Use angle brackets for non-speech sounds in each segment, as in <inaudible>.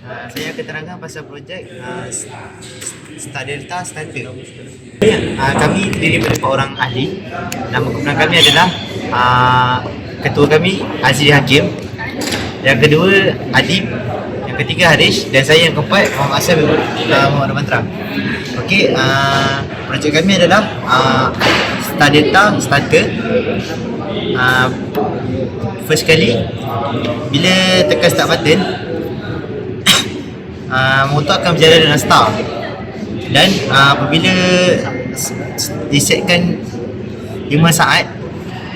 Uh, saya akan terangkan pasal projek uh, Star Delta Starter. Uh, kami terdiri daripada empat orang ahli. Nama kumpulan kami adalah uh, ketua kami Azri Hakim. Yang kedua Adib. Yang ketiga Harish dan saya yang keempat Muhammad Asal uh, Muhammad Badra. Okey, uh, projek kami adalah uh, Star Delta Starter. Uh, first kali bila tekan start button uh, motor akan berjalan dengan star dan uh, apabila disetkan 5 saat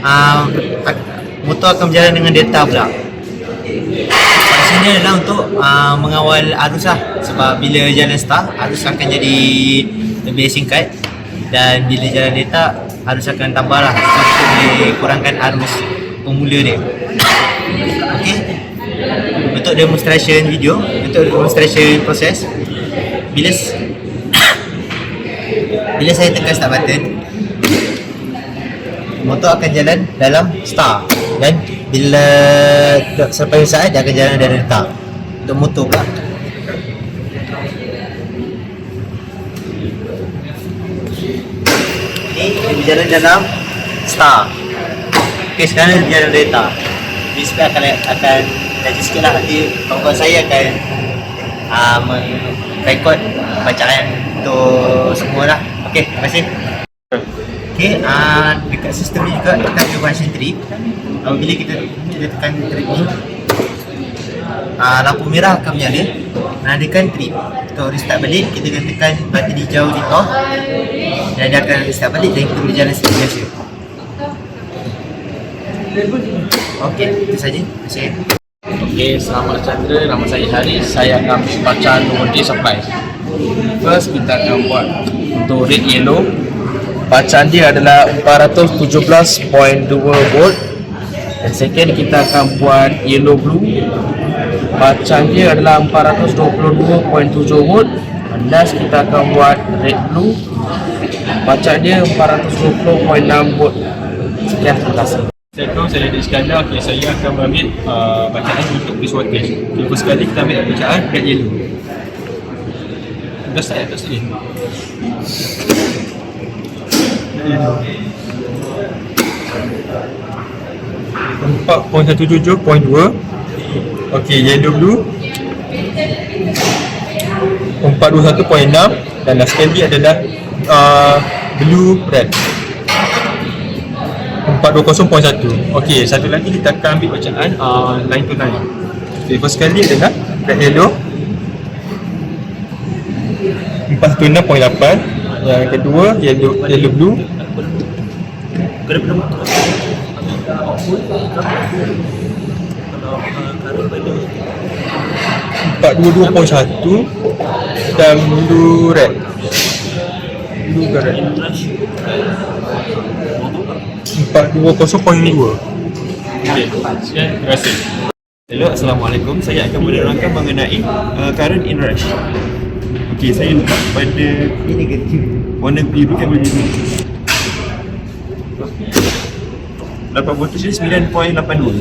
uh, ak- motor akan berjalan dengan delta pula. Maksudnya adalah untuk uh, mengawal arus lah. Sebab bila jalan star arus akan jadi lebih singkat. Dan bila jalan delta arus akan tambah lah. Untuk boleh kurangkan arus pemula dia. Okey. Untuk demonstration video, untuk demonstration proses. Bila <coughs> bila saya tekan start button motor akan jalan dalam star. Dan bila sampai saat dia akan jalan dalam delta untuk motor pula. Ni dia berjalan dalam star. Okey sekarang dia delta ni sekarang akan akan laju sikit lah. Nanti kawan-kawan saya akan uh, rekod bacaan untuk semua lah. Okey, terima kasih. Okey, uh, dekat sistem ni juga kita ada function trip Apabila kita kita tekan trip ni uh, Lampu merah akan menyala. Menandakan trip. Untuk restart balik, kita akan tekan button hijau di top Dan dia akan restart balik dan kita boleh jalan seperti biasa. Itu saja. Terima kasih Okey, selamat Chandra. Nama saya Haris. Saya akan bacaan voltage supply. First, kita akan buat untuk red yellow. Bacaan dia adalah 417.2 volt. Dan second, kita akan buat yellow blue. Bacaan dia adalah 422.7 volt. Dan last, kita akan buat red blue. Bacaan dia 420.6 volt. Sekian, terima kasih. Assalamualaikum, saya Adi Iskandar. Okay, saya akan mengambil uh, bacaan untuk quiz voltage. Okay, first kali kita ambil bacaan red yellow. Dah start atas sini. Red yellow. 4.17.2 Okey, yellow blue 421.6 dan last kali adalah uh, blue red 420.1 Okey, satu lagi kita akan ambil bacaan uh, line to line Okay, first kali adalah red yellow. 416.8 Yang kedua, yellow, yellow blue. Empat dua dua point satu. Dan blue red. Blue red empat dua kosong point dua Okay, sekian, terima kasih. Hello, Assalamualaikum. Saya akan menerangkan mengenai uh, current in rush. Okey, saya letak pada Ini negatif warna biru kan biru. Dapat voltage dia 9.82.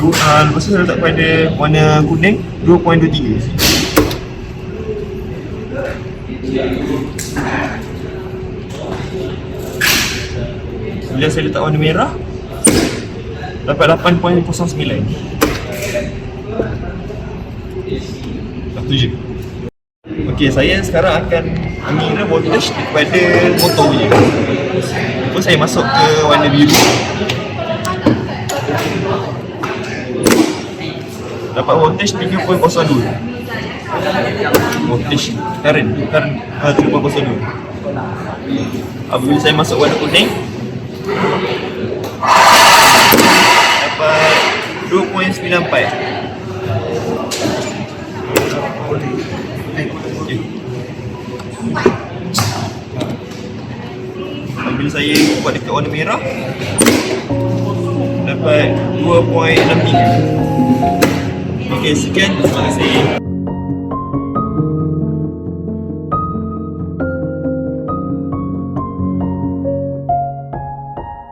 Dua, uh, lepas tu saya letak pada warna kuning 2.23 Bila saya letak warna merah Dapat 8.09 Satu je Okey, saya sekarang akan mengira voltage daripada motor punya. Terus saya masuk ke warna biru Dapat voltage 3.02 Voltage current, current uh, 3.02 Apabila saya masuk warna kuning Dapat 2.94 Okay. Apabila saya buat dekat warna merah Dapat 2.63 Okay, sekian. Terima kasih.